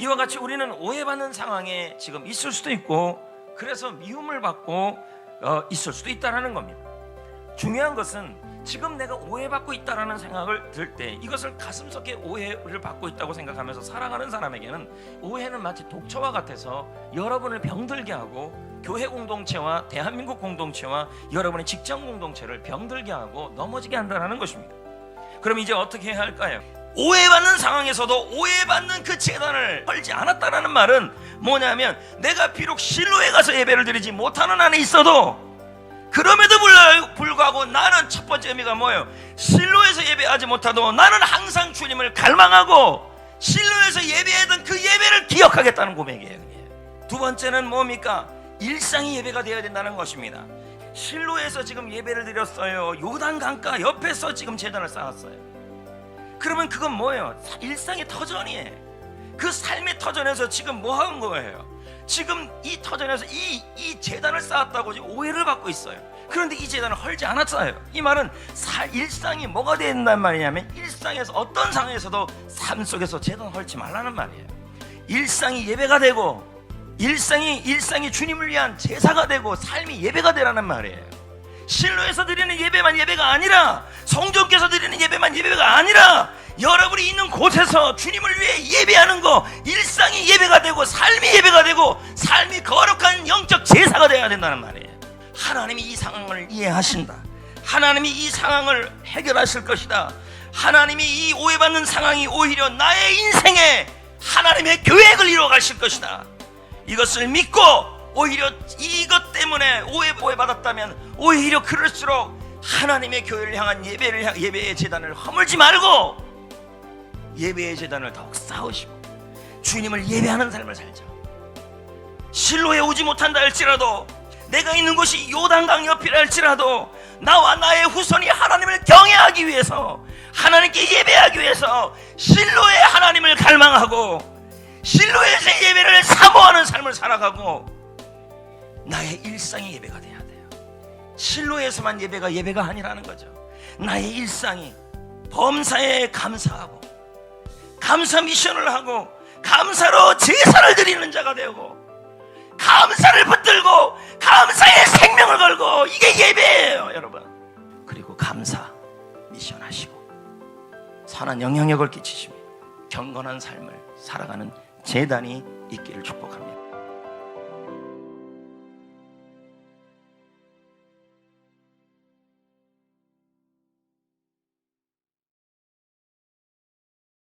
이와 같이 우리는 오해받는 상황에 지금 있을 수도 있고 그래서 미움을 받고 어, 있을 수도 있다라는 겁니다. 중요한 것은 지금 내가 오해받고 있다라는 생각을 들 때 이것을 가슴 속에 오해를 받고 있다고 생각하면서 살아가는 사람에게는 오해는 마치 독처와 같아서 여러분을 병들게 하고 교회 공동체와 대한민국 공동체와 여러분의 직장 공동체를 병들게 하고 넘어지게 한다는 것입니다. 그럼 이제 어떻게 해야 할까요? 오해받는 상황에서도 오해받는 그 재단을 걸지 않았다라는 말은 뭐냐면 내가 비록 실로에 가서 예배를 드리지 못하는 안에 있어도 그럼에도 불구하고- 나는 첫 번째 의미가 뭐예요? 실로에서 예배하지 못하도 나는 항상 주님을 갈망하고 실로에서 예배하던 그 예배를 기억하겠다는 고백이에요. 두 번째는 뭡니까? 일상이 예배가 되어야 된다는 것입니다. 실로에서 지금 예배를 드렸어요. 요단 강가 옆에서 지금 재단을 쌓았어요. 그러면 그건 뭐예요? 일상의 터전이에요. 그 삶의 터전에서 지금 뭐 하는 거예요? 지금 이 터전에서 이, 이 재단을 쌓았다고 오해를 받고 있어요. 그런데 이 재단을 헐지 않았어요. 이 말은 사, 일상이 뭐가 된단 말이냐면 일상에서 어떤 상황에서도 삶 속에서 재단 헐지 말라는 말이에요. 일상이 예배가 되고 일상이 일상이 주님을 위한 제사가 되고 삶이 예배가 되라는 말이에요. 실로에서 드리는 예배만 예배가 아니라 성전께서 드리는 예배만 예배가 아니라 여러분이 있는 곳에서 주님을 위해 예배하는 거 일상이 예배가 되고 삶이 예배가 되고 삶이 거룩한 영적 제사가 되어야 된다는 말이에요. 하나님이 이 상황을 이해하신다. 하나님이 이 상황을 해결하실 것이다. 하나님이 이 오해받는 상황이 오히려 나의 인생에 하나님의 계획을 이루어 가실 것이다. 이것을 믿고 오히려 이것 때문에 오해 오해 받았다면 오히려 그럴수록 하나님의 교회를 향한 예배를 향 예배의 재단을 허물지 말고 예배의 재단을 더욱 쌓으시고 주님을 예배하는 삶을 살자. 실로에 오지 못한다 할지라도 내가 있는 곳이 요단강 옆이라 할지라도 나와 나의 후손이 하나님을 경외하기 위해서 하나님께 예배하기 위해서 실로의 하나님을 갈망하고 실로에서 예배를 사모하는 삶을 살아가고 나의 일상이 예배가 돼야 돼요. 실로에서만 예배가 예배가 아니라는 거죠. 나의 일상이 범사에 감사하고 감사 미션을 하고 감사로 제사를 드리는 자가 되고 감사를 붙들고 감사의 생명을 걸고 이게 예배예요, 여러분. 그리고 감사 미션 하시고 선한 영향력을 끼치시며 경건한 삶을 살아가는 재단이 있기를 축복합니다.